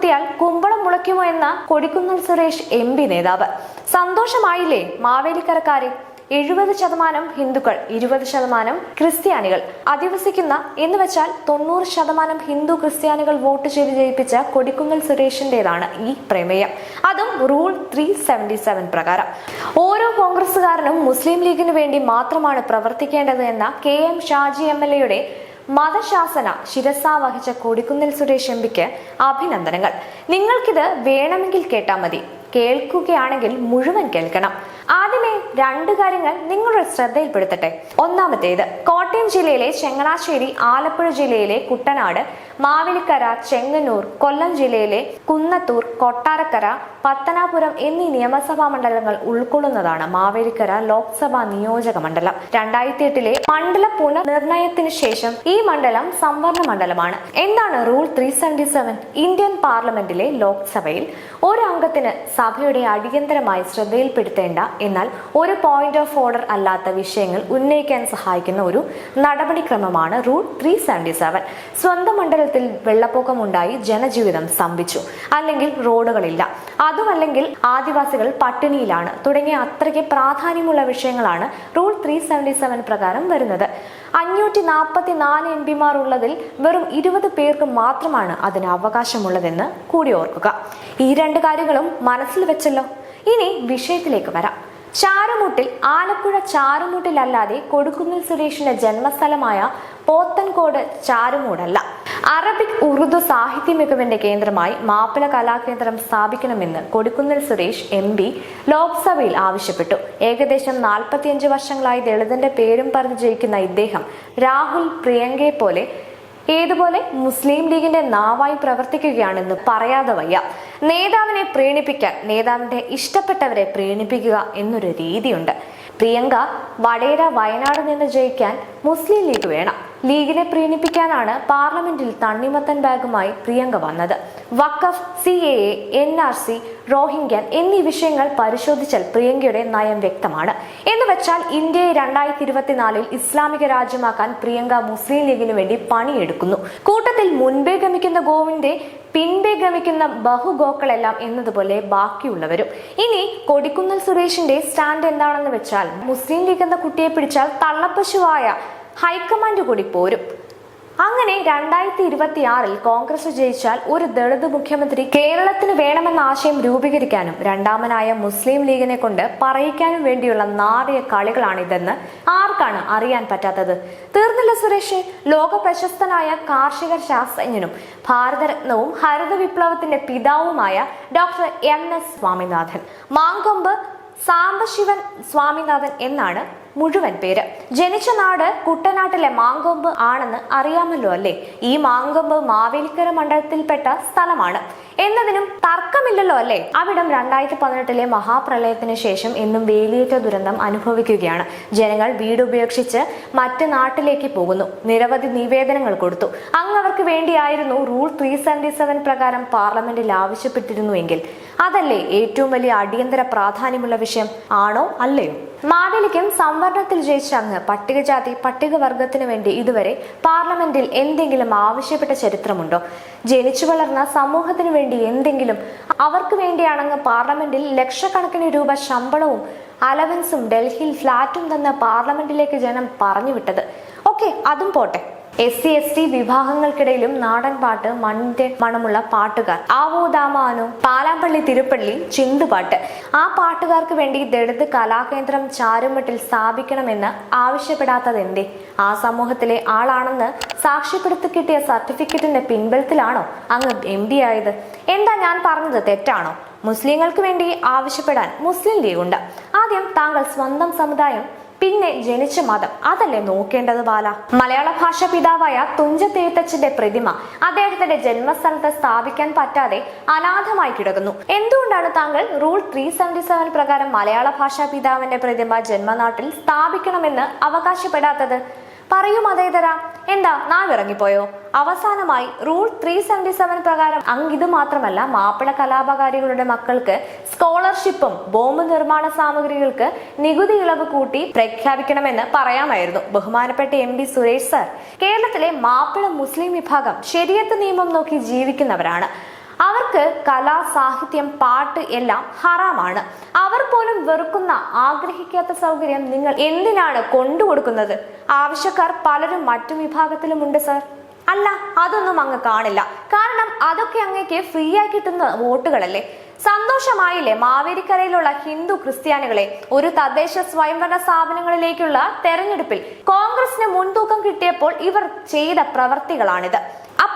കുത്തിയാൽ കുമ്പളം മുളയ്ക്കുമോ എന്ന Kodikunnil Suresh M P നേതാവ്. സന്തോഷമായില്ലേ മാവേലിക്കരക്കാരെ? എഴുപത് ശതമാനം ഹിന്ദുക്കൾ ഇരുപത് ശതമാനം ക്രിസ്ത്യാനികൾ. അധിവസിക്കുന്ന എന്ന് വെച്ചാൽ തൊണ്ണൂറ് ശതമാനം ഹിന്ദു ക്രിസ്ത്യാനികൾ വോട്ട് ചെയ്ത് ജയിപ്പിച്ച കൊടിക്കുന്നിൽ സുരേഷിന്റേതാണ് ഈ പ്രമേയം. അതും റൂൾ ത്രീ സെവന്റി സെവൻ പ്രകാരം. ഓരോ കോൺഗ്രസുകാരനും മുസ്ലിം ലീഗിനു വേണ്ടി മാത്രമാണ് പ്രവർത്തിക്കേണ്ടത് എന്ന K M Shaji M L എയുടെ മതശാസന ശിരസ വഹിച്ച കൊടിക്കുന്നിൽ സുരേഷ് എംപിക്ക് അഭിനന്ദനങ്ങൾ. നിങ്ങൾക്കിത് വേണമെങ്കിൽ കേട്ടാൽ മതി. കേൾക്കുകയാണെങ്കിൽ മുഴുവൻ കേൾക്കണം. ആദ്യമേ രണ്ട് കാര്യങ്ങൾ നിങ്ങളുടെ ശ്രദ്ധയിൽപ്പെടുത്തട്ടെ. ഒന്നാമത്തേത് കോട്ടയം ജില്ലയിലെ ചെങ്ങനാശ്ശേരി ആലപ്പുഴ ജില്ലയിലെ കുട്ടനാട് മാവേലിക്കര ചെങ്ങന്നൂർ കൊല്ലം ജില്ലയിലെ കുന്നത്തൂർ കൊട്ടാരക്കര പത്തനാപുരം എന്നീ നിയമസഭാ മണ്ഡലങ്ങൾ ഉൾക്കൊള്ളുന്നതാണ് മാവേലിക്കര ലോക്സഭാ നിയോജക മണ്ഡലം. രണ്ടായിരത്തി എട്ടിലെ മണ്ഡല പുനർനിർണയത്തിന് ശേഷം ഈ മണ്ഡലം സംവരണ മണ്ഡലമാണ്. എന്താണ് rule three seventy seven Indian പാർലമെന്റിലെ ലോക്സഭയിൽ? ഒരു അംഗത്തിന് സഭയുടെ അടിയന്തരമായി ശ്രദ്ധയിൽപ്പെടുത്തേണ്ട എന്നാൽ ഒരു പോയിന്റ് ഓഫ് ഓർഡർ അല്ലാത്ത വിഷയങ്ങൾ ഉന്നയിക്കാൻ സഹായിക്കുന്ന ഒരു നടപടിക്രമമാണ് റൂൾ ത്രീ സെവന്റി സെവൻ സ്വന്തം മണ്ഡലത്തിൽ വെള്ളപ്പൊക്കമുണ്ടായി ജനജീവിതം സ്തംഭിച്ചു. അല്ലെങ്കിൽ റോഡുകളില്ല. അതുമല്ലെങ്കിൽ ആദിവാസികൾ പട്ടിണിയിലാണ്. തുടങ്ങിയ അത്രയ്ക്ക് പ്രാധാന്യമുള്ള വിഷയങ്ങളാണ് റൂൾ ത്രീ സെവന്റി സെവൻ പ്രകാരം വരുന്നത്. അഞ്ഞൂറ്റി നാൽപ്പത്തി നാല് എം പിമാർ ഉള്ളതിൽ വെറും ഇരുപത് പേർക്ക് മാത്രമാണ് അതിന് അവകാശമുള്ളതെന്ന് കൂടി ഓർക്കുക. ഈ രണ്ട് കാര്യങ്ങളും മനസ്സിൽ വെച്ചല്ലോ. ഇനി വിഷയത്തിലേക്ക് വരാം. ചാരുമുട്ടിൽ ആലപ്പുഴ ചാരുമുട്ടിലല്ലാതെ കൊടുക്കുന്നിൽ സുരേഷിന്റെ ജന്മസ്ഥലമായ പോത്തൻകോട് ചാരുമൂടല്ല. അറബിക് ഉറുദു സാഹിത്യ മികവിന്റെ കേന്ദ്രമായി മാപ്പിള കലാകേന്ദ്രം സ്ഥാപിക്കണമെന്ന് കൊടുക്കുന്നിൽ സുരേഷ് എം പി ലോക്സഭയിൽ ആവശ്യപ്പെട്ടു. ഏകദേശം നാൽപ്പത്തിയഞ്ച് വർഷങ്ങളായി ദളിതന്റെ പേരും പറഞ്ഞു ജയിക്കുന്ന ഇദ്ദേഹം രാഹുൽ പ്രിയങ്കയെ പോലെ ഏതുപോലെ മുസ്ലിം ലീഗിന്റെ നാവായി പ്രവർത്തിക്കുകയാണെന്ന് പറയാതെ വയ്യ. നേതാവിനെ പ്രീണിപ്പിക്കാൻ നേതാവിന്റെ ഇഷ്ടപ്പെട്ടവരെ പ്രീണിപ്പിക്കുക എന്നൊരു രീതിയുണ്ട്. പ്രിയങ്ക വടേര വയനാട് നിന്ന് ജയിക്കാൻ മുസ്ലിം ലീഗ് വേണം. ലീഗിനെ പ്രീണിപ്പിക്കാനാണ് പാർലമെന്റിൽ തണ്ണിമത്തൻ ബാഗുമായി പ്രിയങ്ക വന്നത്. വഖഫ് C A A N R C Rohingya എന്നീ വിഷയങ്ങൾ പരിശോധിച്ചാൽ പ്രിയങ്കയുടെ നയം വ്യക്തമാണ്. എന്ന് വെച്ചാൽ ഇന്ത്യയെ രണ്ടായിരത്തി ഇരുപത്തിനാലിൽ ഇസ്ലാമിക രാജ്യമാക്കാൻ പ്രിയങ്ക മുസ്ലിം ലീഗിനു വേണ്ടി പണിയെടുക്കുന്നു. കൂട്ടത്തിൽ മുൻപേ ഗമിക്കുന്ന ഗോവിന്ദെ പിൻപേ ഗമിക്കുന്ന ബഹുഗോക്കളെല്ലാം എന്നതുപോലെ ബാക്കിയുള്ളവരും. ഇനി കൊടിക്കുന്നൽ സുരേഷിന്റെ സ്റ്റാൻഡ് എന്താണെന്ന് വെച്ചാൽ മുസ്ലിം ലീഗ് എന്ന കുട്ടിയെ പിടിച്ചാൽ തള്ളപ്പശുവായ ഹൈക്കമാൻഡ് കൂടി പോരും. അങ്ങനെ രണ്ടായിരത്തി ഇരുപത്തി ആറിൽ കോൺഗ്രസ് ജയിച്ചാൽ ഒരു ദളിത് മുഖ്യമന്ത്രി കേരളത്തിന് വേണമെന്ന ആശയം രൂപീകരിക്കാനും രണ്ടാമനായ മുസ്ലിം ലീഗിനെ കൊണ്ട് പറയിക്കാനും വേണ്ടിയുള്ള നാറിയ കളികളാണിതെന്ന് ആർക്കാണ് അറിയാൻ പറ്റാത്തത്? തീർന്നില്ല സുരേഷ്. ലോക പ്രശസ്തനായ കാർഷിക ശാസ്ത്രജ്ഞനും ഭാരതരത്നവും ഹരിത വിപ്ലവത്തിന്റെ പിതാവുമായ doctor M S Swaminathan. Mankombu Sambasivan Swaminathan എന്നാണ് മുഴുവൻ പേര്. ജനിച്ച നാട് കുട്ടനാട്ടിലെ മാങ്കൊമ്പ് ആണെന്ന് അറിയാമല്ലോ അല്ലേ? ഈ മാങ്കൊമ്പ് മാവേലിക്കര മണ്ഡലത്തിൽപ്പെട്ട സ്ഥലമാണ്. എന്നതിനും തർക്കമില്ലല്ലോ അല്ലേ? അവിടം രണ്ടായിരത്തി പതിനെട്ടിലെ മഹാപ്രളയത്തിന് ശേഷം എന്നും വേലിയേറ്റ ദുരന്തം അനുഭവിക്കുകയാണ്. ജനങ്ങൾ വീട് ഉപേക്ഷിച്ച് മറ്റ് നാട്ടിലേക്ക് പോകുന്നു. നിരവധി നിവേദനങ്ങൾ കൊടുത്തു. അങ്ങ് അവർക്ക് വേണ്ടിയായിരുന്നു റൂൾ ത്രീ സെവന്റി സെവൻ പ്രകാരം പാർലമെന്റിൽ ആവശ്യപ്പെട്ടിരുന്നുവെങ്കിൽ അതല്ലേ ഏറ്റവും വലിയ അടിയന്തര പ്രാധാന്യമുള്ള വിഷയം? ആണോ അല്ലയോ? മാവേലിക്കും സംവരണത്തിൽ ജയിച്ച അങ്ങ് പട്ടികജാതി പട്ടികവർഗത്തിനു വേണ്ടി ഇതുവരെ പാർലമെന്റിൽ എന്തെങ്കിലും ആവശ്യപ്പെട്ട ചരിത്രമുണ്ടോ? ജനിച്ചു വളർന്ന സമൂഹത്തിന് വേണ്ടി എന്തെങ്കിലും അവർക്ക് വേണ്ടിയാണങ്ങ് പാർലമെന്റിൽ ലക്ഷക്കണക്കിന് രൂപ ശമ്പളവും അലവൻസും ഡൽഹിയിൽ ഫ്ളാറ്റും തന്ന പാർലമെന്റിലേക്ക് ജനം പറഞ്ഞു വിട്ടത്. ഓക്കെ അതും പോട്ടെ. എസ് സി എസ് ടി വിഭാഗങ്ങൾക്കിടയിലും നാടൻ പാട്ട് മണ്ണിന്റെ മണമുള്ള പാട്ടുകാർ. ആവോദാമാനു പാലാമ്പള്ളി തിരുപ്പള്ളി ചിന്തുപാട്ട്. ആ പാട്ടുകാർക്ക് വേണ്ടി ദളിത് കലാകേന്ദ്രം ചാരുമട്ടിൽ സ്ഥാപിക്കണമെന്ന് ആവശ്യപ്പെടാത്തത് എന്തേ ആ സമൂഹത്തിലെ ആളാണെന്ന് സാക്ഷ്യപ്പെടുത്തി കിട്ടിയ സർട്ടിഫിക്കറ്റിന്റെ പിൻബലത്തിലാണോ അങ്ങ് എം പി ആയത്? എന്താ ഞാൻ പറഞ്ഞത് തെറ്റാണോ? മുസ്ലിങ്ങൾക്ക് വേണ്ടി ആവശ്യപ്പെടാൻ മുസ്ലിം ഉണ്ട് ആദ്യം താങ്കൾ സ്വന്തം സമുദായം പിന്നെ ജനിച്ച മതം അതല്ലേ നോക്കേണ്ടത് ബാല? മലയാള ഭാഷ പിതാവായ തുഞ്ചത്തെഴുത്തച്ഛന്റെ പ്രതിമ അദ്ദേഹത്തിന്റെ ജന്മസ്ഥലത്ത് സ്ഥാപിക്കാൻ പറ്റാതെ അനാഥമായി കിടക്കുന്നു. എന്തുകൊണ്ടാണ് താങ്കൾ റൂൾ ത്രീ സെവന്റി സെവൻ പ്രകാരം മലയാള ഭാഷാ പിതാവിന്റെ പ്രതിമ ജന്മനാട്ടിൽ സ്ഥാപിക്കണമെന്ന് അവകാശപ്പെടാത്തത്? പറയൂ മതേതര എന്താ നാവിറങ്ങിപ്പോയോ? അവസാനമായി റൂൾ ത്രീ സെവന്റി സെവൻ പ്രകാരം അങ്കിത് മാത്രമല്ല മാപ്പിള കലാപകാരികളുടെ മക്കൾക്ക് സ്കോളർഷിപ്പും ബോംബ് നിർമ്മാണ സാമഗ്രികൾക്ക് നികുതി ഇളവ് കൂട്ടി പ്രഖ്യാപിക്കണമെന്ന് പറയാമായിരുന്നു ബഹുമാനപ്പെട്ട എം ഡി സുരേഷ് സർ. കേരളത്തിലെ മാപ്പിള മുസ്ലിം വിഭാഗം ശരിയത്ത് നിയമം നോക്കി ജീവിക്കുന്നവരാണ്. അവർക്ക് കലാ സാഹിത്യം പാട്ട് എല്ലാം ഹറാമാണ്. അവർ പോലും വെറുക്കുന്ന ആഗ്രഹിക്കാത്ത സൗകര്യം നിങ്ങൾ എന്തിനാണ് കൊണ്ടുകൊടുക്കുന്നത്? ആവശ്യക്കാർ പലരും മറ്റു വിഭാഗത്തിലുമുണ്ട് സർ. അല്ല അതൊന്നും അങ്ങ് കാണില്ല. കാരണം അതൊക്കെ അങ്ങേക്ക് ഫ്രീ ആയി കിട്ടുന്ന വോട്ടുകളല്ലേ? സന്തോഷമായില്ലേ മാവേലിക്കരയിലുള്ള ഹിന്ദു ക്രിസ്ത്യാനികളെ? ഒരു തദ്ദേശ സ്വയംഭരണ സ്ഥാപനങ്ങളിലേക്കുള്ള തെരഞ്ഞെടുപ്പിൽ കോൺഗ്രസിന് മുൻതൂക്കം കിട്ടിയപ്പോൾ ഇവർ ചെയ്ത പ്രവർത്തികളാണിത്.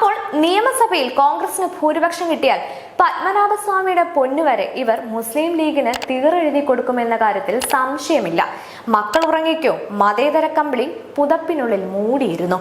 അപ്പോൾ നിയമസഭയിൽ കോൺഗ്രസിന് ഭൂരിപക്ഷം കിട്ടിയാൽ പത്മനാഭസ്വാമിയുടെ പൊന്നുവരെ ഇവർ മുസ്ലിം ലീഗിന് തീറെഴുതി കൊടുക്കുമെന്ന കാര്യത്തിൽ സംശയമില്ല. മക്കൾ ഉറങ്ങിക്കോ? മതേതര കമ്പിളി പുതപ്പിനുള്ളിൽ മൂടിയിരുന്നു.